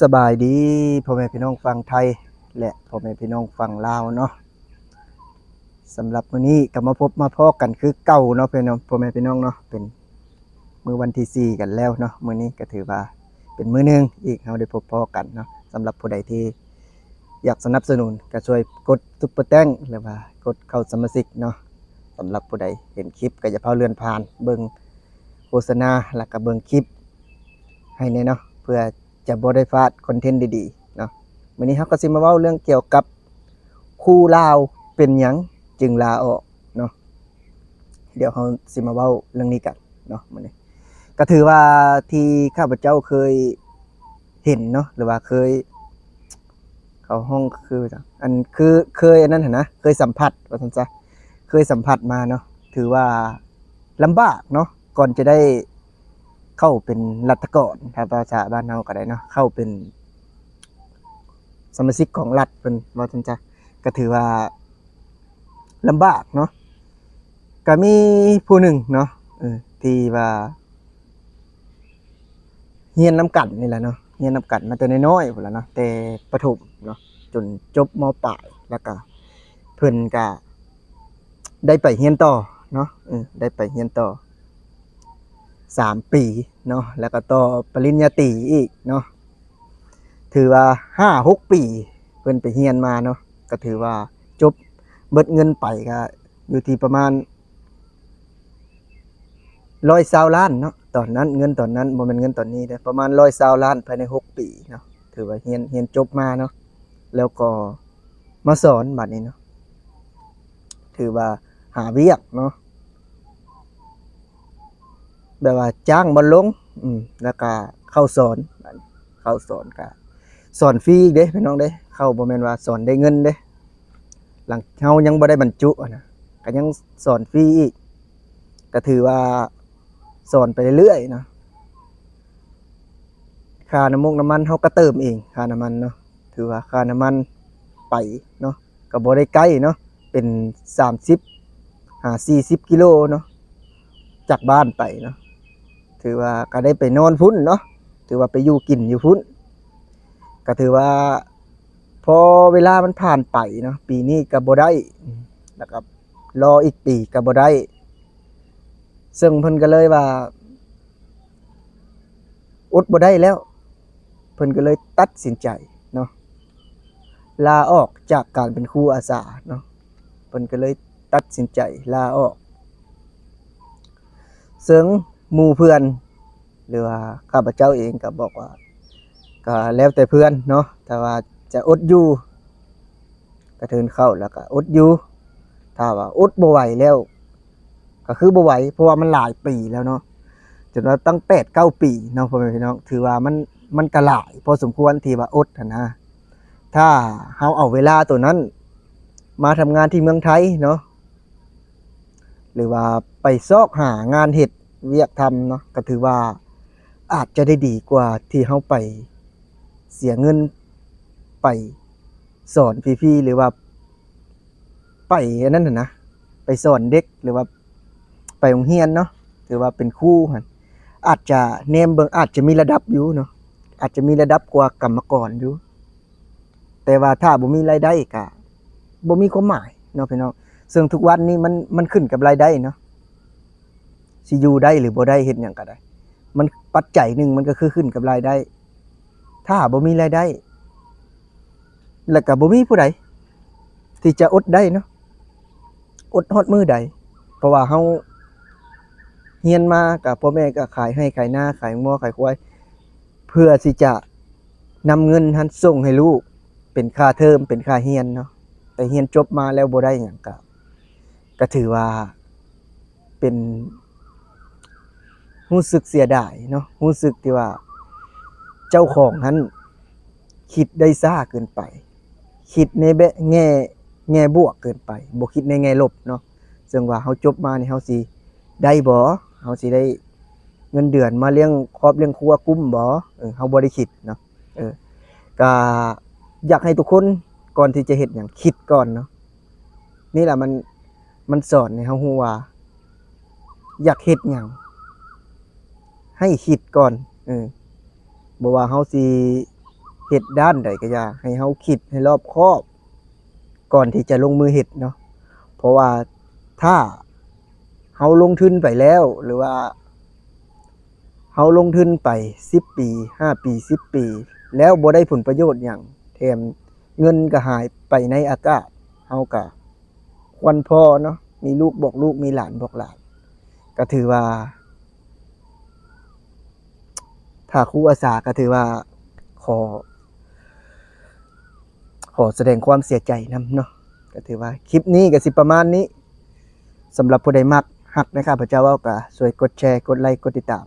สบายดีพ่อแม่พี่น้องฟังไทย และพ่อแม่พี่น้องฟังลาวเนาะสำหรับมื้อนี้ก็มาพบมาพอกันคือเก่าเนาะพี่น้องพ่อแม่พี่น้องเนาะเป็นมื้อวันที่สี่กันแล้วเนาะมื้อนี้ก็ถือว่าเป็นมื้อหนึงอีกเราได้พบพอกันเนาะสำหรับผู้ใดที่อยากสนับสนุนก็ช่วยกดซุปเปอร์แตงหรือว่ากดเข้าสมาชิกเนาะสำหรับผู้ใดเห็นคลิปก็อย่าเผาเลื่อนผ่าน เบิ่งโฆษณาแล้วก็เบิ่งคลิปให้แน่เนาะเพื่อ จะบ่ได้พลาดคอนเทนต์ดีๆเนาะวันนี้เราก็สิมาเว้าเรื่องเกี่ยวกับคู่ลาวเป็นหยังจึงลาออกเนาะเดี๋ยวเราสิมาเว้าเรื่องนี้กันเนาะมื้อนี้ก็ถือว่าที่ข้าพเจ้าเคยเห็นเนาะหรือว่าเคย เข้าห้องคืออันคือเคยอันนั้นเหั่นนะเคยสัมผัสว่าซั่นซะเคยสัมผัสมาเนาะถือว่าลำบากเนาะก่อนจะได้ เข้าเป็นรัฐกรถ้าภาษาบ้านเราก็ได้เนาะเข้าเป็น สมาชิกของรัฐเป็นว่าจังจ้ะก็ถือว่าลำบากเนาะก็มีผู้หนึ่งเนาะที่ว่าเฮียนน้ำกันนี่แหละเนาะเฮียนน้ำกันมาแต่น้อยๆพุ่นละเนาะแต่ประถมเนาะจนจบมปลายแล้วก็เพิ่นก็ได้ไปเฮียนต่อเนาะได้ไปเฮียนต่อ สามปีเนาะแล้วก็ต่อปริญญาตรีอีกเนาะถือว่าห้าหกปีเพิ่นไปเฮียนมาเนาะก็ถือว่าจบเบิดเงินไปก็อยู่ที่ประมาณร้อยสาวล้านเนาะตอนนั้นเงินตอนนั้นบ่แม่นเงินตอนนี้เด้ประมาณร้อยสาวล้านภายในหกปีเนาะถือว่าเฮียนเฮียนจบมาเนาะแล้วก็มาสอนบัดนี้เนาะถือว่าหาเวียกเนาะ แบบว่าจ้างบอลลง อืมแล้วก็เข้าสอนเข้าสอนก็สอนฟรีเด้พี่น้องเด้ เข้าบ่แม่นว่าสอนได้เงินเด้ หลังเฮายังบ่ได้บรรจุนะก็ยังสอนฟรีอีกก็ถือว่าสอนไปเรื่อยๆเนาะค่าน้ำมูกน้ำมันเฮาก็เติมเองค่าน้ำมันเนาะถือว่าค่าน้ำมันไปเนาะก็บ่ได้ไกลเนาะเป็น30หา40กิโลเนาะจากบ้านไปเนาะ ถือว่าก็ได้ไปนอนพุ่นเนาะถือว่าไปอยู่กินอยู่พุ่นก็ถือว่า พอเวลามันผ่านไปเนาะปีนี้ก็บ่ได้แล้วก็รออีกปีก็บ่ได้ ซึ่งเพิ่นก็เลยว่าอดบ่ได้แล้ว เพิ่นก็เลยตัดสินใจเนาะลาออกจากการเป็นครูอาสาเนาะเพิ่นก็เลยตัดสินใจลาออกซึ่ง มู่เพื่อน หรือว่าข้าพเจ้าเองก็บอกว่าก็แล้วแต่เพื่อนเนาะแต่ว่าจะอดอยู่ก็เทินเข้าแล้วก็อดอยู่ถ้าว่าอดบ่ไหวแล้ว ก็คือบ่ไหวเพราะว่ามันหลายปีแล้วเนาะจนว่าตั้งแปดเก้าปีเนาะพ่อแม่พี่น้องถือว่ามันมันก็หลายพอสมควรที่ว่าอดนะ ถ้าเฮาเอาเวลาตัวนั้น มาทำงานที่เมืองไทยเนาะหรือว่าไปซอกหางานเห็ด เวียกทำเนาะก็ถือว่าอาจจะได้ดีกว่าที่เขาไปเสียเงินไปสอนพี่ๆหรือว่า ไปอันนั้นนะนะไปสอนเด็กหรือว่าไปโรงเรียนเนาะถือว่าเป็นครู่หันอาจจะเนมเบิงอาจจะมีระดับอยู่เนาะอาจจะมีระดับกว่ากรรมกรอยู่ แต่ว่าถ้าบ่มีรายได้ก็บ่มีความหมายเนาะพี่น้องซึ่งทุกวันนี้มันมันขึ้นกับรายได้เนาะ สิอยู่ได้หรือบ่ได้เฮ็ดหยังก็ได้ มันปัจจัยหนึ่งมันก็คือขึ้นกับรายได้ ถ้าบ่มีรายได้ แล้วก็บ่มีผู้ใดที่จะอดได้เนาะอดฮอดมือใด เพราะว่าเฮาเฮียนมากับพ่อแม่ก็ขายให้ขายหน้าขายงัวขายควายเพื่อที่จะนำเงินทันส่งให้ลูก เป็นค่าเทอมเป็นค่าเฮียนเนาะแต่เฮียนจบมาแล้วบ่ได้หยังก็ก็ถือว่าเป็น รู้สึกเสียดายเนาะรู้สึกที่ว่า เจ้าของนั้น คิดได้ซ่าเกินไป คิดในแบะแง่แง่บวกเกินไปบ่คิดในแง่ลบเนาะซึ่งว่าเฮาจบมานี่เฮาสิได้บ่เฮาสิได้เงินเดือนมาเลี้ยงครอบเลี้ยงครัวกุ้มบ่เออเฮาบ่ได้คิดเนาะเออก็อยากให้ทุกคนก่อนที่จะเฮ็ดอย่างคิดก่อนเนาะนี่แหละมันมันสอนให้เฮาฮู้ว่า อยากเฮ็ดหยัง ให้คิดก่อนเออบ่ว่าเฮาสิฮ็ดด้านใดก็อย่าให้เฮาคิดให้รอบคอบ ก่อนที่จะลงมือเฮ็ดเนาะเพราะว่าถ้าเฮาลงทุนไปแล้ว หรือว่าเฮาลงทุนไป10ปี5ปี10ปี แล้วบ่ได้ผลประโยชน์หยังแถมเงินก็หายไปในอากาศเฮาก็ควรพอเนาะมีลูกบอกลูกมีหลานบอกหลาน ก็ถือว่า ถ้าครูอาสาก็ถือว่าขอ ขอแสดงความเสียใจนำเนาะก็ถือว่าคลิปนี้ก็สิประมาณนี้สำหรับผู้ใดมักหักนะครับพระเจ้าว่าก็สวยกดแชร์กดไลค์กดติดตาม